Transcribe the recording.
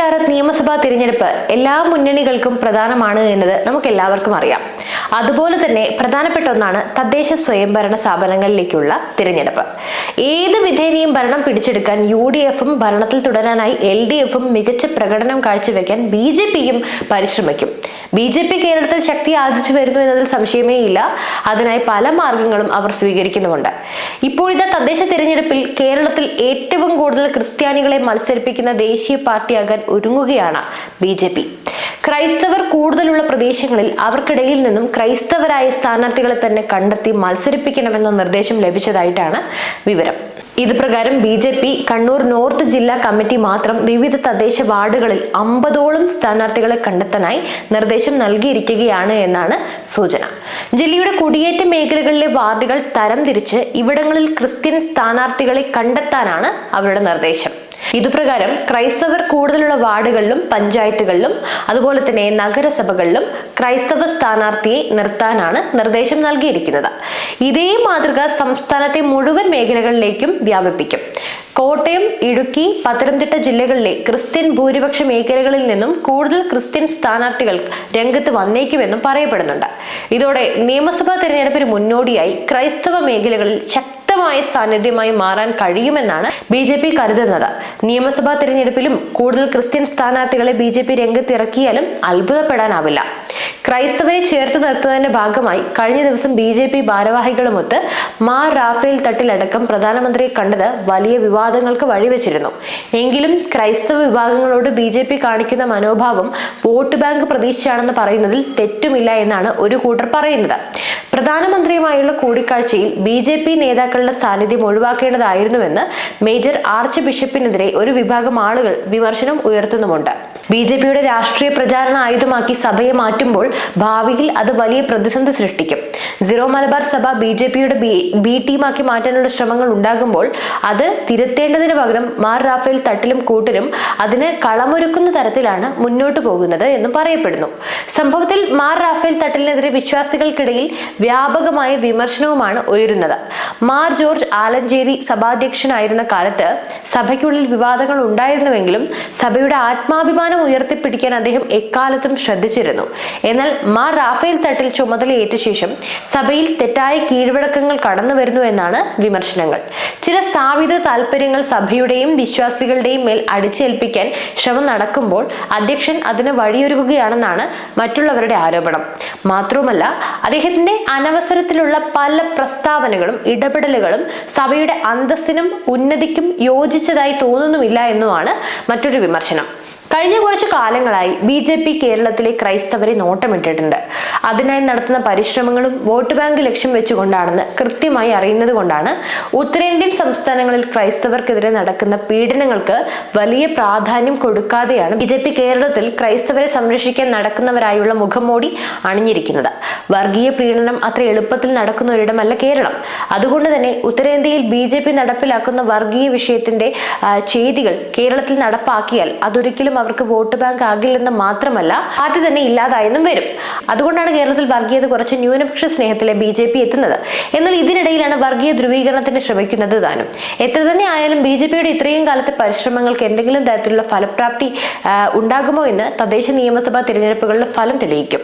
ഇരുപത്തിയാറ് നിയമസഭാ തിരഞ്ഞെടുപ്പ് എല്ലാ മുന്നണികൾക്കും പ്രധാനമാണ് എന്നത് നമുക്ക് എല്ലാവർക്കും അറിയാം. അതുപോലെ തന്നെ പ്രധാനപ്പെട്ട ഒന്നാണ് തദ്ദേശ സ്വയംഭരണ സ്ഥാപനങ്ങളിലേക്കുള്ള തിരഞ്ഞെടുപ്പ്. ഏത് വിധേനയും ഭരണം പിടിച്ചെടുക്കാൻ യു ഡി എഫും ഭരണത്തിൽ തുടരാനായി എൽ ഡി എഫും മികച്ച പ്രകടനം കാഴ്ചവെക്കാൻ ബി ജെ പിയും പരിശ്രമിക്കും. ബി ജെ പി കേരളത്തിൽ ശക്തി ആർജിച്ചു വരുന്നു എന്നതിൽ സംശയമേ ഇല്ല. അതിനായി പല മാർഗങ്ങളും അവർ സ്വീകരിക്കുന്നുമുണ്ട്. ഇപ്പോഴത്തെ തദ്ദേശ തിരഞ്ഞെടുപ്പിൽ കേരളത്തിൽ ഏറ്റവും കൂടുതൽ ക്രിസ്ത്യാനികളെ മത്സരിപ്പിക്കുന്ന ദേശീയ പാർട്ടിയാകാൻ ഒരുങ്ങുകയാണ് ബി ജെ പി. ക്രൈസ്തവർ കൂടുതലുള്ള പ്രദേശങ്ങളിൽ അവർക്കിടയിൽ നിന്നും ക്രൈസ്തവരായ സ്ഥാനാർത്ഥികളെ തന്നെ കണ്ടെത്തി മത്സരിപ്പിക്കണമെന്ന നിർദ്ദേശം ലഭിച്ചതായിട്ടാണ് വിവരം. ഇത് പ്രകാരം B J P Kannur north ജില്ലാ കമ്മിറ്റി മാത്രം വിവിധ തദ്ദേശ വാർഡുകളിൽ അമ്പതോളം സ്ഥാനാർത്ഥികളെ കണ്ടെത്താനായി നിർദ്ദേശം നൽകിയിരിക്കുകയാണ് എന്നാണ് സൂചന. ജില്ലയുടെ കുടിയേറ്റ മേഖലകളിലെ വാർഡുകൾ തരംതിരിച്ച് ഇവിടങ്ങളിൽ ക്രിസ്ത്യൻ സ്ഥാനാർത്ഥികളെ കണ്ടെത്താനാണ് അവരുടെ നിർദ്ദേശം. ഇതുപ്രകാരം ക്രൈസ്തവർ കൂടുതലുള്ള വാർഡുകളിലും പഞ്ചായത്തുകളിലും അതുപോലെ തന്നെ നഗരസഭകളിലും ക്രൈസ്തവ സ്ഥാനാർത്ഥിയെ നിർത്താനാണ് നിർദ്ദേശം നൽകിയിരിക്കുന്നത്. ഇതേ മാതൃക സംസ്ഥാനത്തെ മുഴുവൻ മേഖലകളിലേക്കും വ്യാപിപ്പിക്കും. കോട്ടയം ഇടുക്കി പത്തനംതിട്ട ജില്ലകളിലെ ക്രിസ്ത്യൻ ഭൂരിപക്ഷ മേഖലകളിൽ നിന്നും കൂടുതൽ ക്രിസ്ത്യൻ സ്ഥാനാർത്ഥികൾ രംഗത്ത് വന്നേക്കുമെന്നും പറയപ്പെടുന്നുണ്ട്. ഇതോടെ നിയമസഭാ തെരഞ്ഞെടുപ്പിന് മുന്നോടിയായി ക്രൈസ്തവ മേഖലകളിൽ ശക്തമായ സാന്നിധ്യമായി മാറാൻ കഴിയുമെന്നാണ് ബി ജെ പി കരുതുന്നത്. നിയമസഭാ തിരഞ്ഞെടുപ്പിലും കൂടുതൽ ക്രിസ്ത്യൻ സ്ഥാനാർത്ഥികളെ ബി ജെ പി രംഗത്തിറക്കിയാലും അത്ഭുതപ്പെടാനാവില്ല. ക്രൈസ്തവരെ ചേർത്ത് നിർത്തുന്നതിന്റെ ഭാഗമായി കഴിഞ്ഞ ദിവസം ബി ജെ പി ഭാരവാഹികളുമൊത്ത് മാർ റാഫേൽ തട്ടിലടക്കം പ്രധാനമന്ത്രിയെ കണ്ടത് വലിയ വിവാദങ്ങൾക്ക് വഴിവെച്ചിരുന്നു. എങ്കിലും ക്രൈസ്തവ വിഭാഗങ്ങളോട് ബി ജെ പി കാണിക്കുന്ന മനോഭാവം വോട്ട് ബാങ്ക് പ്രതീക്ഷിച്ചാണെന്ന് പറയുന്നതിൽ തെറ്റുമില്ല എന്നാണ് ഒരു കൂട്ടർ പറയുന്നത്. പ്രധാനമന്ത്രിയുമായുള്ള കൂടിക്കാഴ്ചയിൽ ബി ജെ പി നേതാക്കളുടെ സാന്നിധ്യം ഒഴിവാക്കേണ്ടതായിരുന്നുവെന്ന് മേജർ ആർച്ച് ബിഷപ്പിനെതിരെ ഒരു വിഭാഗം ആളുകൾ വിമർശനം ഉയർത്തുന്നുമുണ്ട്. ബി ജെ പിയുടെ രാഷ്ട്രീയ പ്രചാരണ ആയുധമാക്കി സഭയെ മാറ്റുമ്പോൾ ഭാവിയിൽ അത് വലിയ പ്രതിസന്ധി സൃഷ്ടിക്കും. Syro Malabar Sabha B J പിയുടെ ബി ടീമാക്കി മാറ്റാനുള്ള ശ്രമങ്ങൾ ഉണ്ടാകുമ്പോൾ അത് തിരുത്തേണ്ടതിന് പകരം മാർ റാഫേൽ തട്ടിലും കൂട്ടരും അതിന് കളമൊരുക്കുന്ന തരത്തിലാണ് മുന്നോട്ട് പോകുന്നത് എന്നും പറയപ്പെടുന്നു. സംഭവത്തിൽ മാർ റാഫേൽ തട്ടിലിനെതിരെ വിശ്വാസികൾക്കിടയിൽ വ്യാപകമായ വിമർശനവുമാണ് ഉയരുന്നത്. മാർ ജോർജ് ആലഞ്ചേരി സഭാധ്യക്ഷനായിരുന്ന കാലത്ത് സഭയ്ക്കുള്ളിൽ വിവാദങ്ങൾ ഉണ്ടായിരുന്നുവെങ്കിലും സഭയുടെ ആത്മാഭിമാനം ഉയർത്തിപ്പിടിക്കാൻ അദ്ദേഹം എക്കാലത്തും ശ്രദ്ധിച്ചിരുന്നു. എന്നാൽ മാർ റാഫേൽ തട്ടിൽ ചുമതലയേറ്റ ശേഷം സഭയിൽ തെറ്റായ കീഴ്വഴക്കങ്ങൾ കടന്നു വരുന്നു എന്നാണ് വിമർശനങ്ങൾ. ചില സ്ഥാപിത താല്പര്യങ്ങൾ സഭയുടെയും വിശ്വാസികളുടെയും മേൽ അടിച്ചേൽപ്പിക്കാൻ ശ്രമം നടക്കുമ്പോൾ അധ്യക്ഷൻ അതിന് വഴിയൊരുക്കുകയാണെന്നാണ് മറ്റുള്ളവരുടെ ആരോപണം. മാത്രവുമല്ല അദ്ദേഹത്തിന്റെ അനവസരത്തിലുള്ള പല പ്രസ്താവനകളും ഇടപെടലുകളും സഭയുടെ അന്തസ്സിനും ഉന്നതിക്കും യോജിച്ചതായി തോന്നുന്നുമില്ല എന്നുമാണ് മറ്റൊരു വിമർശനം. കഴിഞ്ഞ കുറച്ച് കാലങ്ങളായി ബി ജെ പി കേരളത്തിലെ ക്രൈസ്തവരെ നോട്ടമിട്ടിട്ടുണ്ട്. അതിനായി നടത്തുന്ന പരിശ്രമങ്ങളും വോട്ട് ബാങ്ക് ലക്ഷ്യം വെച്ചുകൊണ്ടാണെന്ന് കൃത്യമായി അറിയുന്നത് കൊണ്ടാണ് ഉത്തരേന്ത്യൻ സംസ്ഥാനങ്ങളിൽ ക്രൈസ്തവർക്കെതിരെ നടക്കുന്ന പീഡനങ്ങൾക്ക് വലിയ പ്രാധാന്യം കൊടുക്കാതെയാണ് ബി ജെ പി കേരളത്തിൽ ക്രൈസ്തവരെ സംരക്ഷിക്കാൻ നടക്കുന്നവരായുള്ള മുഖംമൂടി അണിഞ്ഞിരിക്കുന്നത്. വർഗീയ പ്രീണനം അത്ര എളുപ്പത്തിൽ നടക്കുന്ന ഒരിടമല്ല കേരളം. അതുകൊണ്ട് തന്നെ ഉത്തരേന്ത്യയിൽ ബി ജെ പി നടപ്പിലാക്കുന്ന വർഗീയ വിഷയത്തിന്റെ ചെയ്തികൾ കേരളത്തിൽ നടപ്പാക്കിയാൽ അതൊരിക്കലും അവർക്ക് വോട്ട് ബാങ്ക് ആകില്ലെന്ന് മാത്രമല്ല പാർട്ടി തന്നെ ഇല്ലാതായെന്നും വരും. അതുകൊണ്ടാണ് കേരളത്തിൽ വർഗീയത കുറച്ച് ന്യൂനപക്ഷ സ്നേഹത്തിലെ ബി ജെ പി എത്തുന്നത്. എന്നാൽ ഇതിനിടയിലാണ് വർഗീയ ധ്രുവീകരണത്തിന് ശ്രമിക്കുന്നത് താനും. എത്ര തന്നെ ആയാലും ബി ജെ പിയുടെ ഇത്രയും കാലത്തെ പരിശ്രമങ്ങൾക്ക് എന്തെങ്കിലും തരത്തിലുള്ള ഫലപ്രാപ്തി ഉണ്ടാകുമോ എന്ന് തദ്ദേശ നിയമസഭാ തിരഞ്ഞെടുപ്പുകളുടെ ഫലം തെളിയിക്കും.